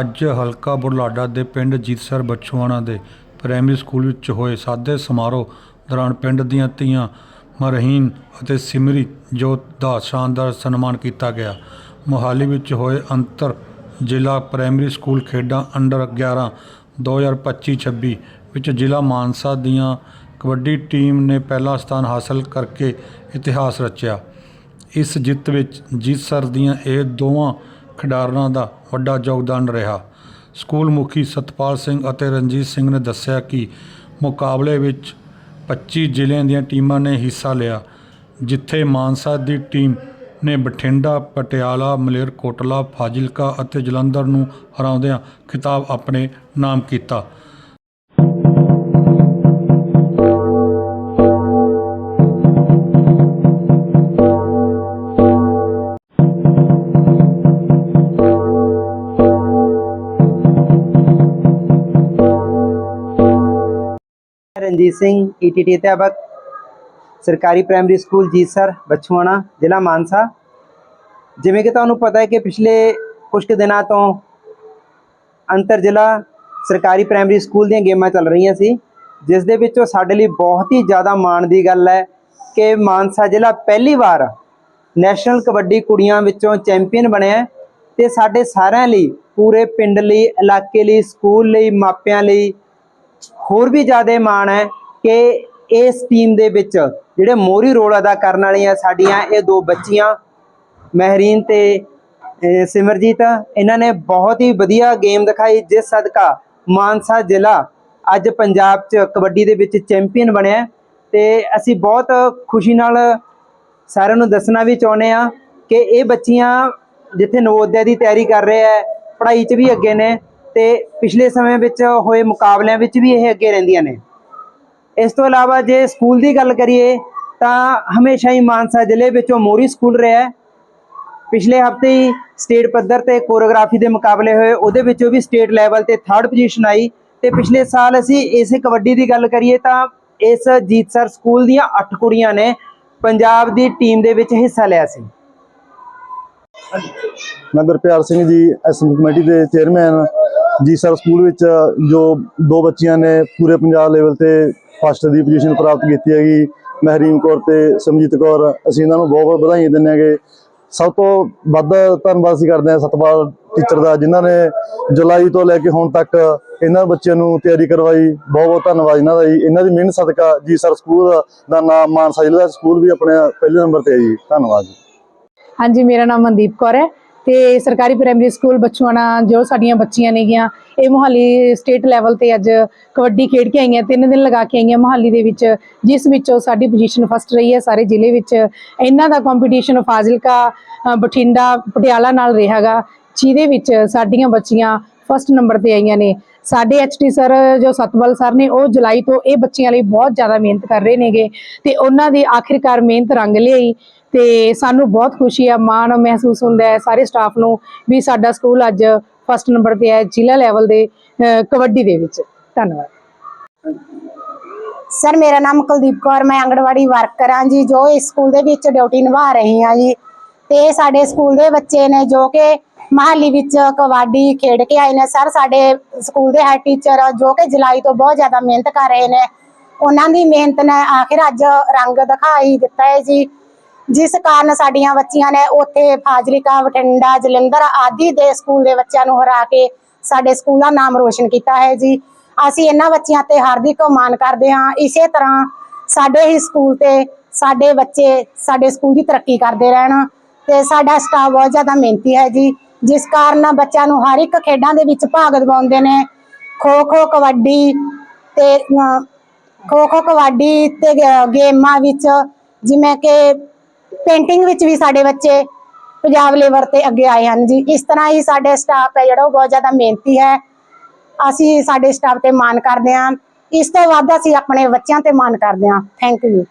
ਅੱਜ ਹਲਕਾ ਬੁਢਲਾਡਾ ਦੇ ਪਿੰਡ ਜੀਤਸਰ ਬਛੂਆਣਾ ਦੇ ਪ੍ਰਾਇਮਰੀ ਸਕੂਲ ਵਿੱਚ ਹੋਏ ਸਾਦੇ ਸਮਾਰੋਹ ਦੌਰਾਨ ਪਿੰਡ ਦੀਆਂ ਧੀਆਂ ਮਰਹੀਨ ਅਤੇ ਸਿਮਰੀ ਜੋਤ ਦਾ ਸ਼ਾਨਦਾਰ ਸਨਮਾਨ ਕੀਤਾ ਗਿਆ। ਮੋਹਾਲੀ ਵਿੱਚ ਹੋਏ ਅੰਤਰ ਜ਼ਿਲ੍ਹਾ ਪ੍ਰਾਇਮਰੀ ਸਕੂਲ ਖੇਡਾਂ ਅੰਡਰ 11 2025-26 ਵਿੱਚ ਜ਼ਿਲ੍ਹਾ ਮਾਨਸਾ ਦੀਆਂ ਕਬੱਡੀ ਟੀਮ ਨੇ ਪਹਿਲਾ ਸਥਾਨ ਹਾਸਲ ਕਰਕੇ ਇਤਿਹਾਸ ਰਚਿਆ। ਇਸ ਜਿੱਤ ਵਿੱਚ ਜੀਤਸਰ ਦੀਆਂ ਇਹ ਦੋਵਾਂ ਖਿਡਾਰਨਾਂ ਦਾ ਵੱਡਾ ਯੋਗਦਾਨ ਰਿਹਾ। ਸਕੂਲ ਮੁਖੀ ਸਤਪਾਲ ਸਿੰਘ ਅਤੇ ਰਣਜੀਤ ਸਿੰਘ ਨੇ ਦੱਸਿਆ ਕਿ ਮੁਕਾਬਲੇ ਵਿੱਚ 25 ਜ਼ਿਲ੍ਹਿਆਂ ਦੀਆਂ ਟੀਮਾਂ ਨੇ ਹਿੱਸਾ ਲਿਆ, ਜਿੱਥੇ ਮਾਨਸਾ ਦੀ ਟੀਮ ਨੇ ਬਠਿੰਡਾ, ਪਟਿਆਲਾ ਮਲੇਰਕੋਟਲਾ ਫਾਜ਼ਿਲਕਾ ਅਤੇ ਜਲੰਧਰ ਨੂੰ ਹਰਾਉਂਦਿਆਂ ਖਿਤਾਬ ਆਪਣੇ ਨਾਮ ਕੀਤਾ। ਰਣਜੀਤ ਸਿੰਘ ਈਟੀਟੀ ਅਧਿਆਪਕ ਸਰਕਾਰੀ ਪ੍ਰਾਇਮਰੀ ਸਕੂਲ ਜੀਸਰ ਬਛੂਆਣਾ, ਜ਼ਿਲ੍ਹਾ ਮਾਨਸਾ। ਜਿਵੇਂ ਕਿ ਤੁਹਾਨੂੰ ਪਤਾ ਹੈ ਕਿ ਪਿਛਲੇ ਕੁਝ ਕੁ ਦਿਨਾਂ ਤੋਂ ਅੰਤਰ ਜ਼ਿਲ੍ਹਾ ਸਰਕਾਰੀ ਪ੍ਰਾਇਮਰੀ ਸਕੂਲ ਦੀਆਂ ਗੇਮਾਂ ਚੱਲ ਰਹੀਆਂ ਸੀ, ਜਿਸ ਦੇ ਵਿੱਚੋਂ ਸਾਡੇ ਲਈ ਬਹੁਤ ਹੀ ਜ਼ਿਆਦਾ ਮਾਣ ਦੀ ਗੱਲ ਹੈ ਕਿ ਮਾਨਸਾ ਜ਼ਿਲ੍ਹਾ ਪਹਿਲੀ ਵਾਰ ਨੈਸ਼ਨਲ ਕਬੱਡੀ ਕੁੜੀਆਂ ਵਿੱਚੋਂ ਚੈਂਪੀਅਨ ਬਣਿਆ ਹੈ ਤੇ ਸਾਡੇ ਸਾਰਿਆਂ ਲਈ, ਪੂਰੇ ਪਿੰਡ ਲਈ, ਇਲਾਕੇ ਲਈ ਸਕੂਲ ਲਈ, ਮਾਪਿਆਂ ਲਈ ਹੋਰ ਵੀ ਜ਼ਿਆਦਾ ਮਾਣ ਹੈ ਕਿ ਇਸ ਟੀਮ ਦੇ ਵਿੱਚ ਜਿਹੜੇ ਮੋਰੀ ਰੋਲ ਅਦਾ ਕਰਨ ਵਾਲੀਆਂ ਸਾਡੀਆਂ ਇਹ ਦੋ ਬੱਚੀਆਂ, ਮਹਿਰੀਨ ਤੇ ਸਿਮਰਜੀਤ, ਇਹਨਾਂ ਨੇ ਬਹੁਤ ਹੀ ਵਧੀਆ ਗੇਮ ਦਿਖਾਈ, ਜਿਸ ਸਦਕਾ ਮਾਨਸਾ ਜ਼ਿਲ੍ਹਾ ਅੱਜ ਪੰਜਾਬ 'ਚ ਕਬੱਡੀ ਦੇ ਵਿੱਚ ਚੈਂਪੀਅਨ ਬਣਿਆ ਹੈ ਤੇ ਅਸੀਂ ਬਹੁਤ ਖੁਸ਼ੀ ਨਾਲ ਸਾਰਿਆਂ ਨੂੰ ਦੱਸਣਾ ਵੀ ਚਾਹੁੰਦੇ ਆ ਕਿ ਇਹ ਬੱਚੀਆਂ ਜਿੱਥੇ ਨਵੋਦਿਆ ਦੀ ਤਿਆਰੀ ਕਰ ਰਹੇ ਆ ਪੜ੍ਹਾਈ 'ਚ ਵੀ ਅੱਗੇ ਨੇ ਤੇ ਪਿਛਲੇ ਸਮੇਂ ਵਿੱਚ ਹੋਏ ਮੁਕਾਬਲਿਆਂ ਵਿੱਚ ਵੀ ਇਹ ਅੱਗੇ ਰਹਿੰਦੀਆਂ ਨੇ। ਇਸ ਤੋਂ ਇਲਾਵਾ ਜੇ ਸਕੂਲ ਦੀ ਗੱਲ ਕਰੀਏ, ਤਾਂ ਹਮੇਸ਼ਾ ਹੀ ਮਾਨਸਾ ਜ਼ਿਲ੍ਹੇ ਵਿੱਚੋਂ ਮੋਰੀ ਸਕੂਲ ਰਿਹਾ ਹੈ। ਪਿਛਲੇ ਹਫ਼ਤੇ ਹੀ ਸਟੇਟ ਪੱਧਰ ਤੇ ਕੋਰੀਓਗ੍ਰਾਫੀ ਦੇ ਮੁਕਾਬਲੇ ਹੋਏ, ਉਹਦੇ ਵਿੱਚੋਂ ਵੀ ਸਟੇਟ ਲੈਵਲ ਤੇ ਥਰਡ ਪੋਜੀਸ਼ਨ ਆਈ। ਤੇ ਪਿਛਲੇ ਸਾਲ ਅਸੀਂ ਇਸੇ ਕਬੱਡੀ ਦੀ ਗੱਲ ਕਰੀਏ, ਤਾਂ ਇਸ ਜੀਤਸਰ ਸਕੂਲ ਦੀਆਂ 8 ਕੁੜੀਆਂ ਨੇ ਪੰਜਾਬ ਦੀ ਟੀਮ ਦੇ ਵਿੱਚ ਹਿੱਸਾ ਲਿਆ ਸੀ। ਮੈਂ ਗੁਰਪਿਆਰ ਸਿੰਘ ਜੀ, ਐਸਐਮ ਕਮੇਟੀ ਦੇ ਚੇਅਰਮੈਨ। ਜੀ ਸਰ, ਸਕੂਲ ਵਿੱਚ ਜੋ ਦੋ ਬੱਚੀਆਂ ਨੇ ਪੂਰੇ ਪੰਜਾਬ ਲੈਵਲ ਤੇ ਫਸਟ ਦੀ ਪੋਜੀਸ਼ਨ ਪ੍ਰਾਪਤ ਕੀਤੀ ਹੈਗੀ, ਮਹਿਰੀਮ ਕੌਰ ਤੇ ਸਮਜੀਤ ਕੌਰ, ਅਸੀਂ ਇਹਨਾਂ ਨੂੰ ਬਹੁਤ ਬਹੁਤ ਵਧਾਈਆਂ ਦਿੰਦੇ ਹਾਂਗੇ। ਸਭ ਤੋਂ ਵੱਧ ਧੰਨਵਾਦ ਅਸੀਂ ਕਰਦੇ ਹਾਂ ਸਤਪਾਲ ਟੀਚਰ ਦਾ, ਜਿਨ੍ਹਾਂ ਨੇ ਜੁਲਾਈ ਤੋਂ ਲੈ ਕੇ ਹੁਣ ਤੱਕ ਇਹਨਾਂ ਬੱਚਿਆਂ ਨੂੰ ਤਿਆਰੀ ਕਰਵਾਈ। ਬਹੁਤ ਬਹੁਤ ਧੰਨਵਾਦ ਇਹਨਾਂ ਦਾ ਜੀ। ਇਹਨਾਂ ਦੀ ਮਿਹਨਤ, ਸਦਕਾ ਜੀ ਸਰ, ਸਕੂਲ ਦਾ ਨਾਮ ਮਾਨਸਾ ਜ਼ਿਲ੍ਹਾ ਸਕੂਲ ਵੀ ਆਪਣੇ ਪਹਿਲੇ ਨੰਬਰ ਤੇ ਹੈ ਜੀ। ਧੰਨਵਾਦ ਜੀ। ਹਾਂਜੀ, ਮੇਰਾ ਨਾਮ ਮਨਦੀਪ ਕੌਰ ਹੈ। ਤੇ ਸਰਕਾਰੀ ਪ੍ਰਾਇਮਰੀ ਸਕੂਲ ਬਛੂਆਣਾ ਜੋ ਸਾਡੀਆਂ ਬੱਚੀਆਂ ਨੇਗੀਆਂ, ਇਹ ਮੁਹਾਲੀ ਸਟੇਟ ਲੈਵਲ ਤੇ ਅੱਜ ਕਬੱਡੀ ਖੇਡ ਕੇ ਆਈਆਂ, ਤਿੰਨ ਦਿਨ ਲਗਾ ਕੇ ਆਈਆਂ ਮੁਹਾਲੀ ਦੇ ਵਿੱਚ, ਜਿਸ ਵਿੱਚੋਂ ਸਾਡੀ ਪੋਜੀਸ਼ਨ ਫਸਟ ਰਹੀ ਹੈ ਸਾਰੇ ਜ਼ਿਲ੍ਹੇ ਵਿੱਚ। ਇਹਨਾਂ ਦਾ ਕੰਪੀਟੀਸ਼ਨ ਫਾਜ਼ਿਲਕਾ ਬਠਿੰਡਾ, ਪਟਿਆਲਾ ਨਾਲ ਰਿਹਾਗਾ ਜਿਹਦੇ ਵਿੱਚ ਸਾਡੀਆਂ ਬੱਚੀਆਂ ਫਸਟ ਨੰਬਰ ਤੇ ਆਈਆਂ ਨੇ। ਸਾਡੇ ਐਚਟੀ ਸਰ ਜੋ ਸਤਪਾਲ ਸਰ ਨੇ, ਉਹ ਜੁਲਾਈ ਤੋਂ ਇਹ ਬੱਚਿਆਂ ਲਈ ਬਹੁਤ ਜ਼ਿਆਦਾ ਮਿਹਨਤ ਕਰ ਰਹੇ ਨੇਗੇ ਤੇ ਉਹਨਾਂ ਦੀ ਆਖਿਰਕਾਰ ਮਿਹਨਤ ਰੰਗ ਲਿਆਈ ਤੇ ਸਾਨੂੰ ਬਹੁਤ ਖੁਸ਼ੀ ਆ, ਮਾਣ ਮਹਿਸੂਸ ਹੁੰਦਾ ਹੈ ਸਾਰੇ ਸਟਾਫ ਨੂੰ ਵੀ ਸਾਡਾ ਸਕੂਲ ਅੱਜ ਫਸਟ ਨੰਬਰ ਤੇ ਹੈ ਜ਼ਿਲ੍ਹਾ ਲੈਵਲ ਦੇ ਕਬੱਡੀ ਦੇ ਵਿੱਚ। ਧੰਨਵਾਦ। ਸਰ ਮੇਰਾ ਨਾਮ ਕੁਲਦੀਪ ਕੌਰ, ਮੈਂ ਆਂਗਣਵਾੜੀ ਵਰਕਰ ਹਾਂ ਜੀ, ਜੋ ਇਸ ਸਕੂਲ ਦੇ ਵਿੱਚ ਡਿਊਟੀ ਨਿਭਾ ਰਹੀ ਹਾਂ ਜੀ ਤੇ ਸਾਡੇ ਸਕੂਲ ਦੇ ਬੱਚੇ ਨੇ ਜੋ ਕਿ ਮਹਾਲੀ ਵਿੱਚ ਕਬੱਡੀ ਖੇਡ ਕੇ ਆਏ ਨੇ। ਸਰ, ਸਾਡੇ ਸਕੂਲ ਦੇ ਹੈਡ ਟੀਚਰ ਜੋ ਕਿ ਜੁਲਾਈ ਤੋਂ ਬਹੁਤ ਜ਼ਿਆਦਾ ਮਿਹਨਤ ਕਰ ਰਹੇ ਨੇ, ਉਹਨਾਂ ਦੀ ਮਿਹਨਤ ਨੇ ਆਖਿਰ ਅੱਜ ਰੰਗ ਦਿਖਾਈ ਦਿੱਤਾ ਹੈ ਜੀ। ਜਿਸ ਕਾਰਨ ਸਾਡੀਆਂ ਬੱਚੀਆਂ ਨੇ ਉੱਥੇ ਫਾਜ਼ਿਲਕਾ, ਬਠਿੰਡਾ, ਜਲੰਧਰ ਆਦਿ ਦੇ ਸਕੂਲ ਦੇ ਬੱਚਿਆਂ ਨੂੰ ਹਰਾ ਕੇ ਸਾਡੇ ਸਕੂਲ ਦਾ ਨਾਮ ਰੋਸ਼ਨ ਕੀਤਾ ਹੈ ਜੀ। ਅਸੀਂ ਇਹਨਾਂ ਬੱਚਿਆਂ ਤੇ ਹਾਰਦਿਕ ਮਾਣ ਕਰਦੇ ਹਾਂ। ਇਸੇ ਤਰ੍ਹਾਂ ਸਾਡੇ ਹੀ ਸਕੂਲ ਤੇ ਸਾਡੇ ਬੱਚੇ ਸਾਡੇ ਸਕੂਲ ਦੀ ਤਰੱਕੀ ਕਰਦੇ ਰਹਿਣ ਤੇ ਸਾਡਾ ਸਟਾਫ ਬਹੁਤ ਜ਼ਿਆਦਾ ਮਿਹਨਤੀ ਹੈ ਜੀ। ਜਿਸ ਕਾਰਨ ਬੱਚਿਆਂ ਨੂੰ ਹਰ ਇੱਕ ਖੇਡਾਂ ਦੇ ਵਿੱਚ ਭਾਗ ਦਿਵਾਉਂਦੇ ਨੇ। ਖੋ ਖੋ ਕਬੱਡੀ ਤੇ ਖੋ ਖੋ ਕਬੱਡੀ ਤੇ ਗੇਮਾਂ ਵਿੱਚ ਜਿਵੇਂ ਕਿ ਪੇਂਟਿੰਗ ਵਿੱਚ ਵੀ ਸਾਡੇ ਬੱਚੇ ਪੰਜਾਬ ਲੈਵਲ ਤੇ ਅੱਗੇ ਆਏ ਹਨ ਜੀ। ਇਸ ਤਰ੍ਹਾਂ ਹੀ ਸਾਡੇ ਸਟਾਫ ਹੈ ਜਿਹੜਾ ਉਹ ਬਹੁਤ ਜ਼ਿਆਦਾ ਮਿਹਨਤੀ ਹੈ। ਅਸੀਂ ਸਾਡੇ ਸਟਾਫ ਤੇ ਮਾਣ ਕਰਦੇ ਹਾਂ। ਇਸ ਤੋਂ ਵੱਧ ਅਸੀਂ ਆਪਣੇ ਬੱਚਿਆਂ ਤੇ ਮਾਣ ਕਰਦੇ ਹਾਂ। Thank you